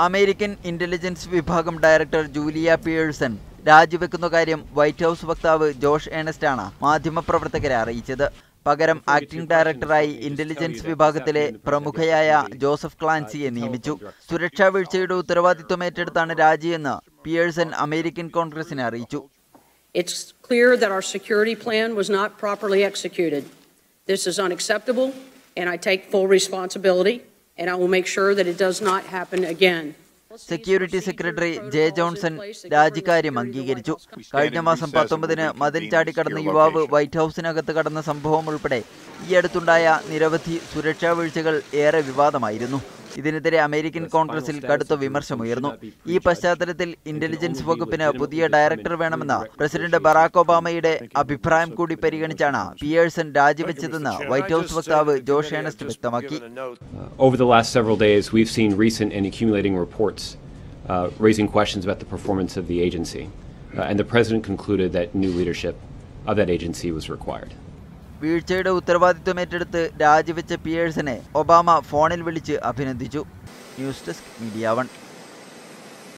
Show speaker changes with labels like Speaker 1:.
Speaker 1: American intelligence വിഭാഗം director Julia Pearson രാജിവെക്കുന്ന കാര്യം വൈറ്റ് ഹൗസ് വക്താവ് ജോഷ് ഏണസ്റ്റാണ് മാധ്യമപ്രവർത്തകരെ അറിയിച്ചത്. പകരം ആക്ടിംഗ് ഡയറക്ടറായി ഇന്റലിജൻസ് വിഭാഗത്തിലെ പ്രമുഖയായ ജോസഫ് ക്ലാൻസിയെ നിയമിച്ചു. സുരക്ഷാ വീഴ്ചയുടെ ഉത്തരവാദിത്വം ഏറ്റെടുത്താണ് രാജിയെന്ന് പിയേഴ്സൺ അമേരിക്കൻ കോൺഗ്രസിനെ അറിയിച്ചു.
Speaker 2: It's clear that our security plan was not properly and I will make sure that it does not happen again.
Speaker 1: Security secretary J Johnson രാജിക്കാര്യം അംഗീകരിച്ചു. കഴിഞ്ഞ മാസം പത്തൊമ്പതിന് മതിൽ ചാടിക്കടന്ന യുവാവ് വൈറ്റ് ഹൗസിനകത്ത് കടന്ന സംഭവം ഉൾപ്പെടെ ഈയടുത്തുണ്ടായ നിരവധി സുരക്ഷാ വീഴ്ചകൾ ഏറെ വിവാദമായിരുന്നു. ഇതിനെതിരെ അമേരിക്കൻ കോൺഗ്രസിൽ കടുത്ത വിമർശമുയർന്നു ഈ പശ്ചാത്തലത്തിൽ ഇന്റലിജൻസ് വകുപ്പിന് പുതിയ ഡയറക്ടർ വേണമെന്ന പ്രസിഡന്റ് ബറാക് ഒബാമയുടെ അഭിപ്രായം കൂടി പരിഗണിച്ചാണ് പിയേഴ്സൺ രാജിവെച്ചതെന്ന് വൈറ്റ് ഹൗസ് വക്താവ് ജോഷ് ഏണസ്റ്റ് വ്യക്തമാക്കി
Speaker 3: Uh, over the last several days, we've seen recent and accumulating reports uh, raising questions about the performance of the agency. Uh, and the President concluded that new leadership of that agency was required.
Speaker 1: വീഴ്ചയുടെ ഉത്തരവാദിത്വം ഏറ്റെടുത്ത് രാജിവെച്ച പിയേഴ്സിനെ Obama ഫോണിൽ വിളിച്ച് അഭിനന്ദിച്ചു. News desk media one.